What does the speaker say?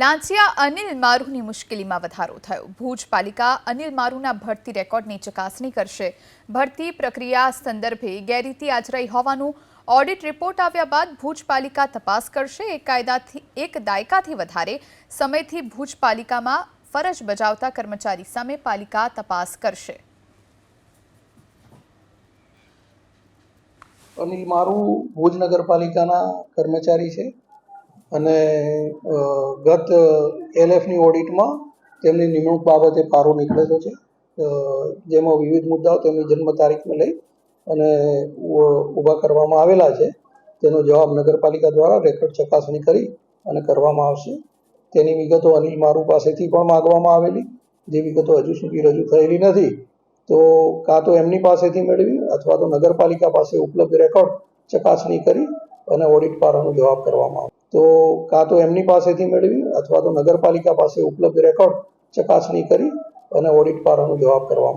લાંચિયા અનિલ મારુની મુશ્કેલીમાં વધારો થયો. ભુજ પાલિકા અનિલ મારુના ભરતી રેકોર્ડની ચકાસણી કરશે. ભરતી પ્રક્રિયા સંદર્ભે ગેરરીતિ આચરાઈ હોવાનું ઓડિટ રિપોર્ટ આવ્યા બાદ ભુજ પાલિકા તપાસ કરશે. એક કાયદાથી, એક દાયકાથી વધારે સમયથી ભુજ પાલિકામાં ફરજ બજાવતા કર્મચારી સામે પાલિકા તપાસ કરશે. અનિલ મારું ભુજ નગરપાલિકાના કર્મચારી છે. અને ગત એલએફની ઓડિટમાં તેમની નિમણૂક બાબતે પારો નીકળેલો છે. જેમાં વિવિધ મુદ્દાઓ તેમની જન્મ તારીખને લઈ અને ઊભા કરવામાં આવેલા છે. તેનો જવાબ નગરપાલિકા દ્વારા રેકોર્ડ ચકાસણી કરી અને કરવામાં આવશે. તેની વિગતો અનિલ મારુ પાસેથી પણ માગવામાં આવેલી. જે વિગતો હજુ સુધી રજૂ થયેલી નથી, તો કાં તો એમની પાસેથી મેળવી અથવા તો નગરપાલિકા પાસે ઉપલબ્ધ રેકોર્ડ ચકાસણી કરી અને ઓડિટ પારાનો જવાબ કરવામાં આવે તો કાં તો એમની પાસેથી મેળવી અથવા તો નગરપાલિકા પાસે ઉપલબ્ધ રેકોર્ડ ચકાસણી કરી અને ઓડિટ પારાનો જવાબ કરવામાં